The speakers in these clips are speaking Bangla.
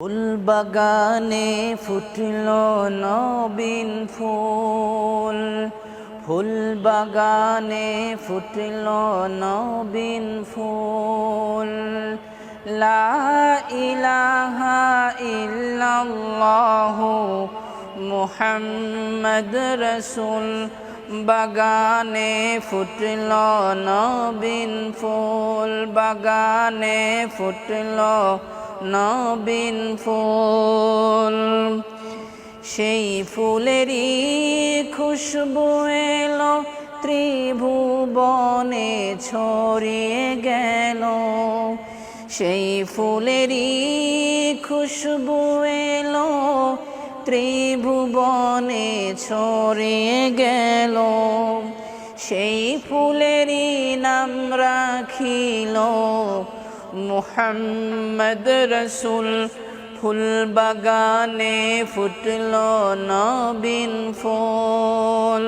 ফুল বাগানে ফুটল নবীন ফুল। ফুল বাগানে ফুটল নবীন ফুল। লা ইলাহা ইল্লাল্লাহ মুহাম্মদ রসুল। বাগানে ফুটল নবীন ফুল। বাগানে ফুটল নবীন ফুল। সেই ফুলেরই খুশবু এলো, ত্রিভুবনে ছড়িয়ে গেল। সেই ফুলেরই খুশবু এলো, ত্রিভুবনে ছড়িয়ে গেল। সেই ফুলেরই নাম রাখিল মুহাম্মদ রসুল, ফুল বাগানে ফুটল নবীন ফুল।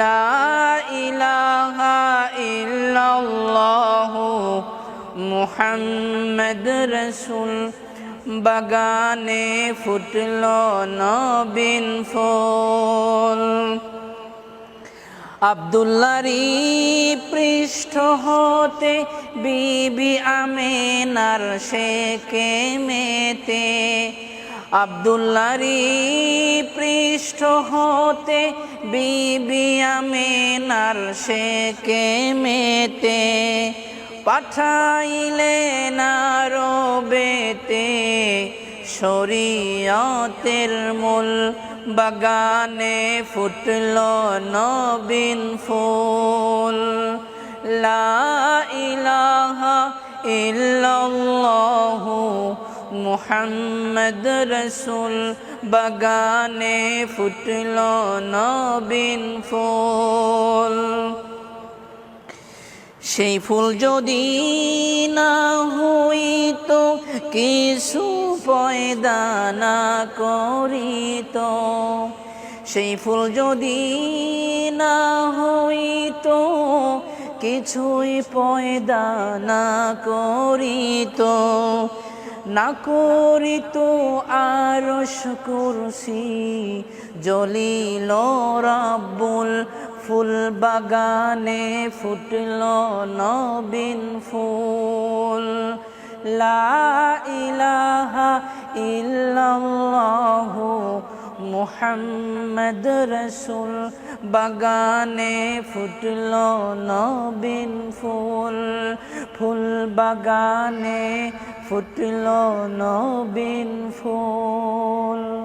লা ইলাহা ইল্লাল্লাহ মুহাম্মদ রসুল, বাগানে ফুটল নবীন ফুল। আবদুল্লারি পৃষ্ঠ হতে বিবি আমেনার শেকে মেতে। আবদুল্লারি পৃষ্ঠ হতে বিবি আমেনার শেকে মেতে। পাঠাইলেন বেতে শরীয়তের মূল বাগানে ফুটল নবীন ফুল। লা ইলাহা ইল্লাল্লাহ মুহাম্মদ রসুল। বাগানে ফুটল নবীন ফুল। সেই ফুল যদি না হইত, কিছু পয়দা না করিত। সেই ফুল যদি না হইত, কিছুই পয়দা না করিত। না করিত আরশ কুরসি জলিল রাব্বুল ফুল বাগানে ফুটল নবীন ফুল। লা ইলাহা ইল্লাল্লাহ মুহাম্মদ রসুল। বাগানে ফুটল নবীন ফুল। ফুল বাগানে ফুটল নবীন ফুল।